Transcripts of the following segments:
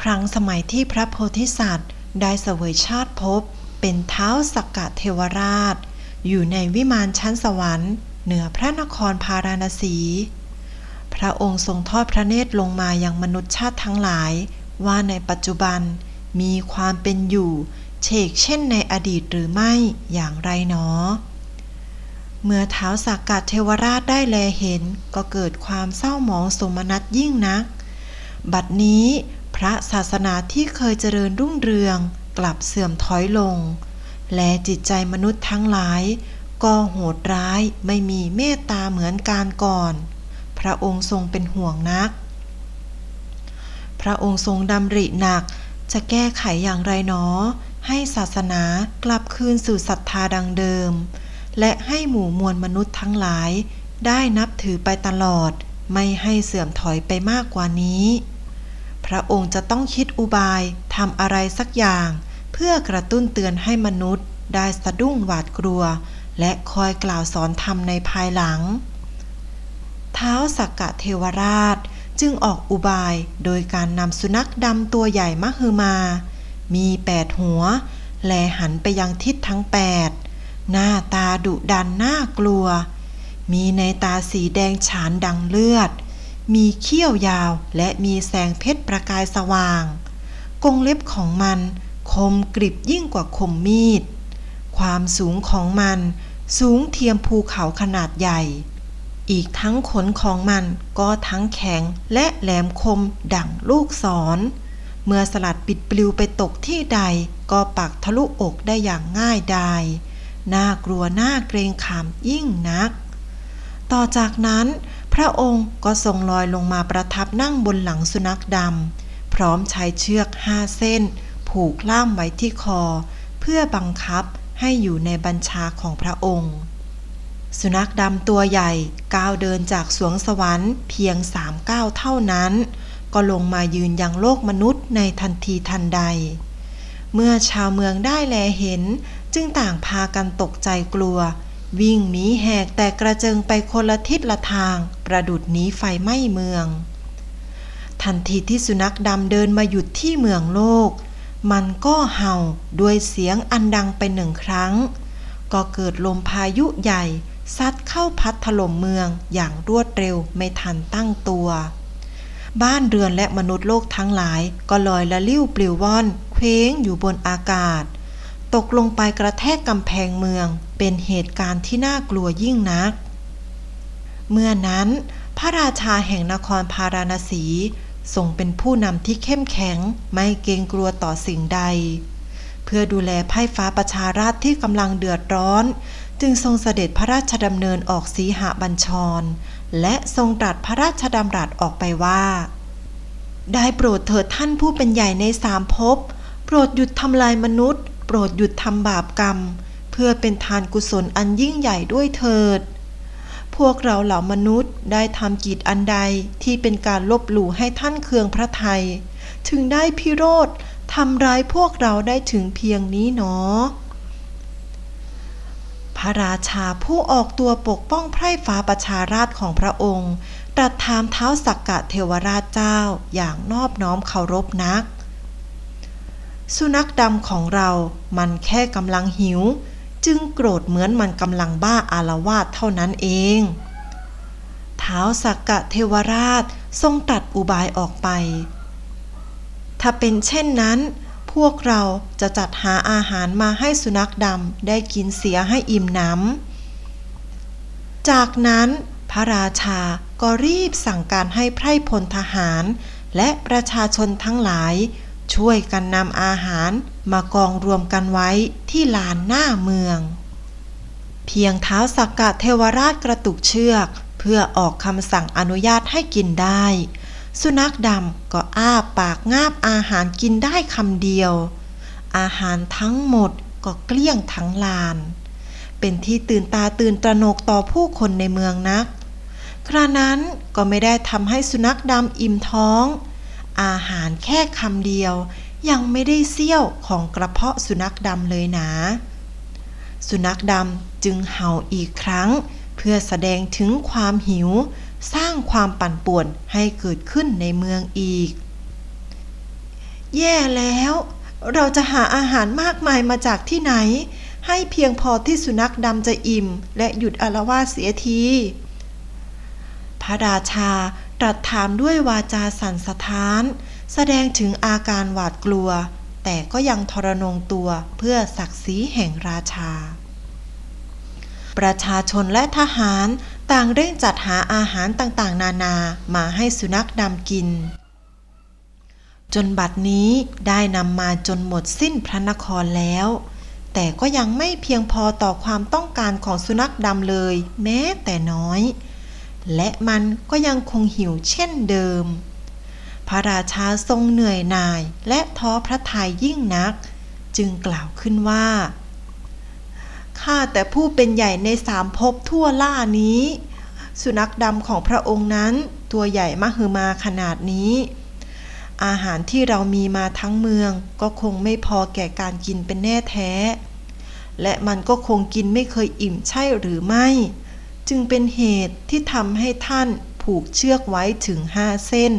ครั้งสมัยที่พระโพธิสัตว์ ได้เสวยชาติภพเป็นเท้าสักกะเทวราช อยู่ในวิมานชั้นสวรรค์ เหนือพระนครพาราณสี พระองค์ทรงทอดพระเนตรลงมายังมนุษยชาติทั้งหลาย ว่าในปัจจุบันมีความเป็นอยู่เชกเช่นในอดีตหรือไม่อย่างไรหนอ เมื่อเท้าสักกะเทวราชได้แลเห็นก็เกิดความเศร้าหมองสมนัสยิ่งนัก บัดนี้ พระศาสนาที่เคยเจริญรุ่งเรืองกลับเสื่อมถอยลง และจิตใจมนุษย์ทั้งหลาย ก็โหดร้ายไม่มีเมตตาเหมือนการก่อน พระองค์ทรงเป็นห่วงนัก พระองค์ทรงดำริหนักจะแก้ไขอย่างไรหนอ ให้ศาสนากลับคืนสู่ศรัทธาดังเดิม และให้หมู่มวลมนุษย์ทั้งหลาย ได้นับถือไปตลอด ไม่ให้เสื่อมถอยไปมากกว่านี้ พระองค์จะต้องคิดอุบายทำอะไรสักอย่าง เพื่อกระตุ้นเตือนให้มนุษย์ ได้สะดุ้งหวาดกลัว และคอยกล่าวสอนธรรมในภายหลัง เท้าสักกะเทวราชจึงออกอุบายโดยการนำสุนัขดำตัวใหญ่มหึมา มีแปดหัว แลหันไปยังทิศทั้งแปดหน้าตาดุดันน่ากลัว มีในตาสีแดงฉานดังเลือด มีเขี้ยวยาวและมีแสงเพชรประกายสว่าง กงเล็บของมันคมกริบยิ่งกว่าคมมีด ความสูงของมันสูงเทียมภูเขาขนาดใหญ่ อีกทั้งขนของมันก็ทั้งแข็งและแหลมคมดั่งลูกศร เมื่อสลัดปิดปลิวไปตกที่ใดก็ปักทะลุอกได้อย่างง่ายดายน่ากลัวน่าเกรงขามยิ่งนัก ต่อจากนั้น ระองค์ก็ทรงลอยลงมาประทับนั่งบนหลังสุนัขดำพร้อมใช้เชือกห้าเส้น ผูกล่ามไว้ที่คอ เพื่อบังคับให้อยู่ในบัญชาของพระองค์ สุนัขดำตัวใหญ่ก้าวเดินจากสวงสวรรค์เพียงสามก้าวเท่านั้น ก็ลงมายืนยังโลกมนุษย์ในทันทีทันใด เมื่อชาวเมืองได้แลเห็น จึงต่างพากันตกใจกลัว วิ่งหนีแหกแต่กระเจิงไปคนละทิศละทาง ประดุดหนีไฟไหม้เมือง ทันทีที่สุนัขดำเดินมาหยุดที่เมืองโลก มันก็เห่าด้วยเสียงอันดังไปหนึ่งครั้ง ก็เกิดลมพายุใหญ่ซัดเข้าพัดถล่มเมืองอย่างรวดเร็วไม่ทันตั้งตัว บ้านเรือนและมนุษย์โลกทั้งหลายก็ลอยละลิ้วปลิวว่อน เคว้งอยู่บนอากาศ ตกลงไปกระแทกกำแพงเมือง เป็นเหตุการณ์ที่น่ากลัวยิ่งนัก เมื่อนั้นพระราชาแห่งนครพาราณสีทรงเป็นผู้นำที่เข้มแข็งไม่เกรงกลัวต่อสิ่งใด เพื่อดูแลไพ่ฟ้าประชาราชที่กำลังเดือดร้อน จึงทรงเสด็จพระราชดำเนินออกสีหบัญชร และทรงตรัสพระราชดำรัสออกไปว่า ได้โปรดเถิดท่านผู้เป็นใหญ่ในสามภพโปรดหยุดทำลายมนุษย์ โปรดหยุดทำบาปกรรม พื่อเป็นทานกุศลอันยิ่งใหญ่ด้วยเถิด พวกเราเหล่ามนุษย์ได้ทำกิจอันใดที่เป็นการลบหลู่ให้ท่านเคืองพระไทย ถึงได้พิโรธทำร้ายพวกเราได้ถึงเพียงนี้หนอ พระราชาผู้ออกตัวปกป้องไพร่ฟ้าประชาราชของพระองค์ตรัสถามเท้าสักกะเทวราชเจ้าอย่างนอบน้อมเคารพนัก สุนัขดำของเรา มันแค่กำลังหิว จึงโกรธเหมือนมันกำลังบ้าอารวาสเท่านั้นเองเท้าสักกะเทวราชทรงตัดอุบายออกไป ถ้าเป็นเช่นนั้น พวกเราจะจัดหาอาหารมาให้สุนัขดำได้กินเสียให้อิ่มหนำ จากนั้นพระราชาก็รีบสั่งการให้ไพร่พลทหารและประชาชนทั้งหลาย ช่วยกันนำอาหารมากองรวมกันไว้ที่ลานหน้าเมือง เพียงเท้าสักกะเทวราชกระตุกเชือก เพื่อออกคำสั่งอนุญาตให้กินได้ สุนัขดำก็อ้าปากงาบอาหารกินได้คำเดียว อาหารทั้งหมดก็เกลี้ยงทั้งลาน เป็นที่ตื่นตาตื่นตระหนกต่อผู้คนในเมืองนัก ครานั้นก็ไม่ได้ทำให้สุนัขดำอิ่มท้อง อาหารแค่คำเดียว ยังไม่ได้เสี้ยวของกระเพาะสุนัขดำเลยนะ สุนัขดำจึงเห่าอีกครั้ง เพื่อแสดงถึงความหิว สร้างความปั่นป่วนให้เกิดขึ้นในเมืองอีก แย่แล้ว เราจะหาอาหารมากมายมาจากที่ไหน ให้เพียงพอที่สุนัขดำจะอิ่ม และหยุดอาละวาดเสียทีพระราชา ตรัสถามด้วยวาจาสั่นสะท้าน แสดงถึงอาการหวาดกลัว แต่ก็ยังทรนงตัวเพื่อศักดิ์ศรีแห่งราชา ประชาชนและทหารต่างเร่งจัดหาอาหารต่างๆ นานามาให้สุนัขดำกิน จนบัดนี้ได้นำมาจนหมดสิ้นพระนครแล้ว แต่ก็ยังไม่เพียงพอต่อความต้องการของสุนัขดำเลย แม้แต่น้อย และมันก็ยังคงหิวเช่นเดิม พระราชาทรงเหนื่อยหน่ายและท้อพระทัยยิ่งนัก จึงกล่าวขึ้นว่า ข้าแต่ผู้เป็นใหญ่ในสามภพทั่วล่านี้ สุนัขดำของพระองค์นั้นตัวใหญ่มหึมาขนาดนี้ อาหารที่เรามีมาทั้งเมืองก็คงไม่พอแก่การกินเป็นแน่แท้ และมันก็คงกินไม่เคยอิ่มใช่หรือไม่ จึงเป็นเหตุที่ทำให้ท่านผูกเชือกไว้ถึงห้าเส้น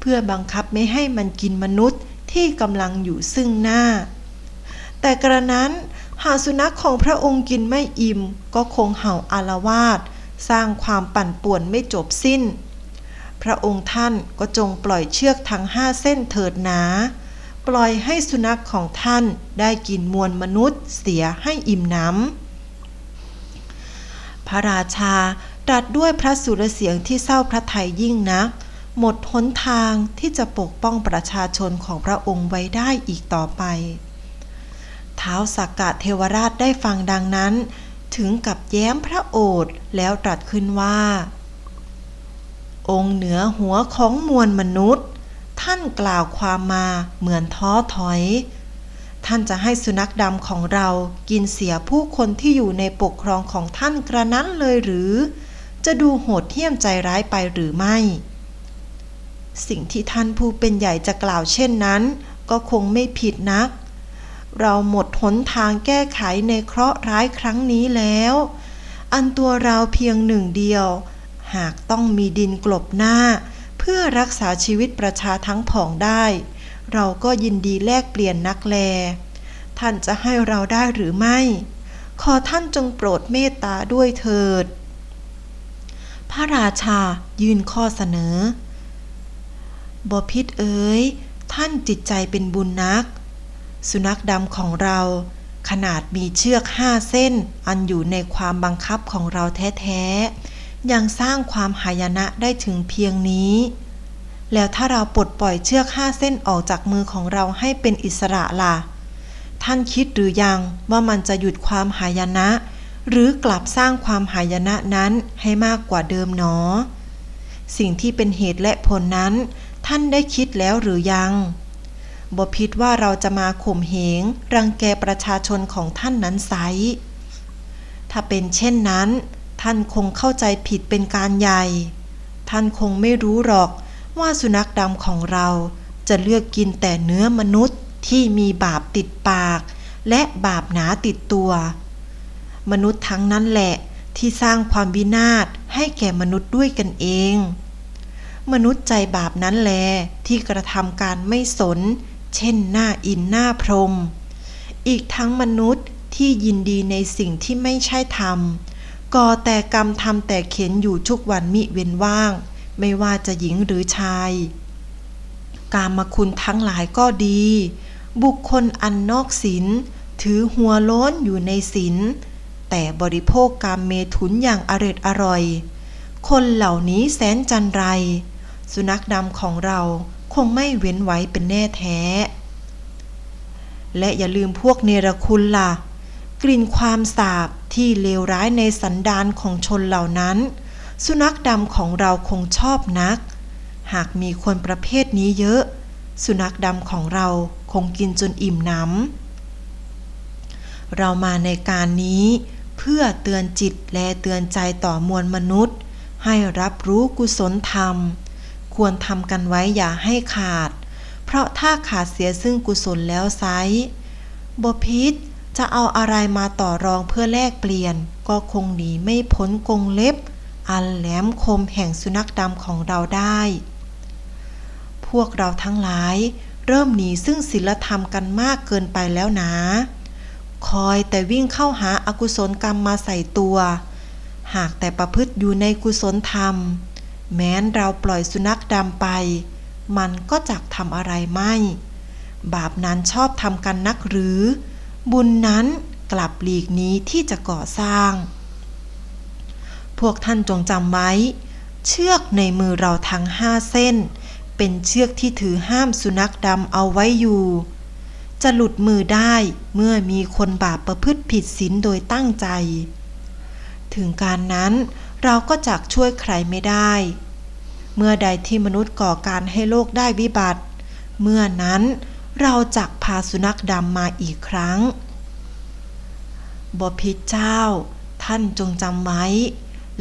เพื่อบังคับไม่ให้มันกินมนุษย์ที่กำลังอยู่ซึ่งหน้า แต่กระนั้นหากสุนัขของพระองค์กินไม่อิ่ม ก็คงเห่าอารวาสสร้างความปั่นป่วนไม่จบสิ้น พระองค์ท่านก็จงปล่อยเชือกทั้งห้าเส้นเถิดหนา ปล่อยให้สุนัขของท่านได้กินมวลมนุษย์เสียให้อิ่มน้ำ พระราชาตรัสด้วยพระสุรเสียงที่เศร้าพระทัยยิ่งนัก หมดหนทางที่จะปกป้องประชาชนของพระองค์ไว้ได้อีกต่อไปเท้าสักกะเทวราชได้ฟังดังนั้น ถึงกับแย้มพระโอษฐ์แล้วตรัสขึ้นว่า องค์เหนือหัวของมวลมนุษย์ ท่านกล่าวความมาเหมือนท้อถอย ท่านจะให้สุนัขดำของเรากินเสียผู้คนที่อยู่ในปกครองของท่านกระนั้นเลยหรือ จะดูโหดเหี้ยมใจร้ายไปหรือไม่ สิ่งที่ท่านผู้เป็นใหญ่จะกล่าวเช่นนั้น ก็คงไม่ผิดนัก เราหมดหนทางแก้ไขในเคราะห์ร้ายครั้งนี้แล้ว อันตัวเราเพียงหนึ่งเดียว หากต้องมีดินกลบหน้า เพื่อรักษาชีวิตประชาทั้งผองได้ เราก็ยินดีแลกเปลี่ยนนักแล ท่านจะให้เราได้หรือไม่ ขอท่านจงโปรดเมตตาด้วยเถิด พระราชายื่นข้อเสนอบพิษเอ๋ย ท่านจิตใจเป็นบุญนัก สุนัขดำของเรา ขนาดมีเชือกห้าเส้น อันอยู่ในความบังคับของเราแท้ ๆ ยังสร้างความหายนะได้ถึงเพียงนี้ แล้วถ้าเราปลดปล่อยเชือกห้าเส้นออกจากมือของเราให้เป็นอิสระล่ะ ท่านคิดหรือยังว่ามันจะหยุดความหายนะ หรือกลับสร้างความหายนะนั้นให้มากกว่าเดิมหนอ สิ่งที่เป็นเหตุและผลนั้น ท่านได้คิดแล้วหรือยังบพิดว่าเราจะมาข่มเหง รังแกประชาชนของท่านนั้นไซถ้าเป็นเช่นนั้น ท่านคงเข้าใจผิดเป็นการใหญ่ ท่านคงไม่รู้หรอก ว่าสุนัขดำของเราจะเลือกกินแต่เนื้อมนุษย์ที่มีบาปติดปาก และบาปหนาติดตัว มนุษย์ทั้งนั้นแหละที่สร้างความวินาศให้แก่มนุษย์ด้วยกันเอง มนุษย์ใจบาปนั้นแลที่กระทำการไม่สน เช่นหน้าอินหน้าพรม อีกทั้งมนุษย์ที่ยินดีในสิ่งที่ไม่ใช่ธรรมก่อแต่กรรมทำแต่เข็นอยู่ทุกวันมิเว้นว่าง ไม่ว่าจะหญิงหรือชาย กามคุณทั้งหลายก็ดี บุคคลอันนอกศีลถือหัวโล้นอยู่ในศีลแต่บริโภคกามเมถุนอย่างอร็ดอร่อย คนเหล่านี้แสนจันไร สุนัขดำของเราคงไม่เว้นไว้เป็นแน่แท้ และอย่าลืมพวกเนรคุณล่ะ กลิ่นความสาบที่เลวร้ายในสันดานของชนเหล่านั้น สุนัขดำของเราคงชอบนัก หากมีคนประเภทนี้เยอะ สุนัขดำของเราคงกินจนอิ่มหนำเรามาในการนี้เพื่อเตือนจิตและเตือนใจต่อมวลมนุษย์ ให้รับรู้กุศลธรรม ควรทำกันไว้อย่าให้ขาด เพราะถ้าขาดเสียซึ่งกุศลแล้วไซบพิษจะเอาอะไรมาต่อรองเพื่อแลกเปลี่ยน ก็คงหนีไม่พ้นกงเล็บ อันแหลมคมแห่งสุนัขดำของเราได้ พวกเราทั้งหลายเริ่มหนีซึ่งศีลธรรมกันมากเกินไปแล้วนะ คอยแต่วิ่งเข้าหาอากุศลกรรมมาใส่ตัว หากแต่ประพฤติอยู่ในกุศลธรรม แม้นเราปล่อยสุนัขดำไป มันก็จักทำอะไรไม่ บาปนั้นชอบทำกันนักหรือ บุญนั้นกลับหลีกหนี้ที่จะก่อสร้าง พวกท่านจงจำไว้ เชือกในมือเราทั้งห้าเส้น เป็นเชือกที่ถือห้ามสุนัขดำเอาไว้อยู่ จะหลุดมือได้เมื่อมีคนบาปประพฤติผิดศีลโดยตั้งใจ ถึงการนั้นเราก็จักช่วยใครไม่ได้ เมื่อใดที่มนุษย์ก่อการให้โลกได้วิบัติ เมื่อนั้นเราจักพาสุนัขดำมาอีกครั้งบพิตรเจ้า ท่านจงจำไว้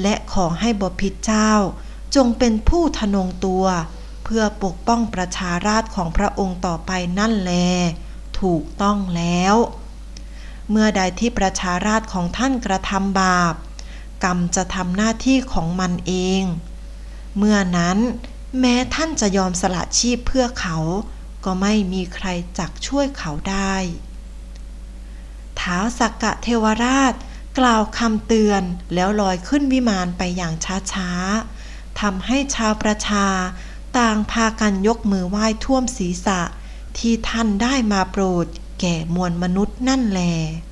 และขอให้บพิตรเจ้า จงเป็นผู้ทนงตัว เพื่อปกป้องประชาราษของพระองค์ต่อไปนั่นแล ถูกต้องแล้ว เมื่อใดที่ประชาราษของท่านกระทำบาป กรรมจะทำหน้าที่ของมันเอง เมื่อนั้นแม้ท่านจะยอมสละชีพเพื่อเขา ก็ไม่มีใครจักช่วยเขาได้ ท้าวสักกะเทวราช กล่าวคำเตือนแล้วลอยขึ้นวิมานไปอย่างช้าๆทำให้ชาวประชา ต่างพากันยกมือไหว้ท่วมศีรษะ ที่ท่านได้มาโปรดแก่มวลมนุษย์นั่นแล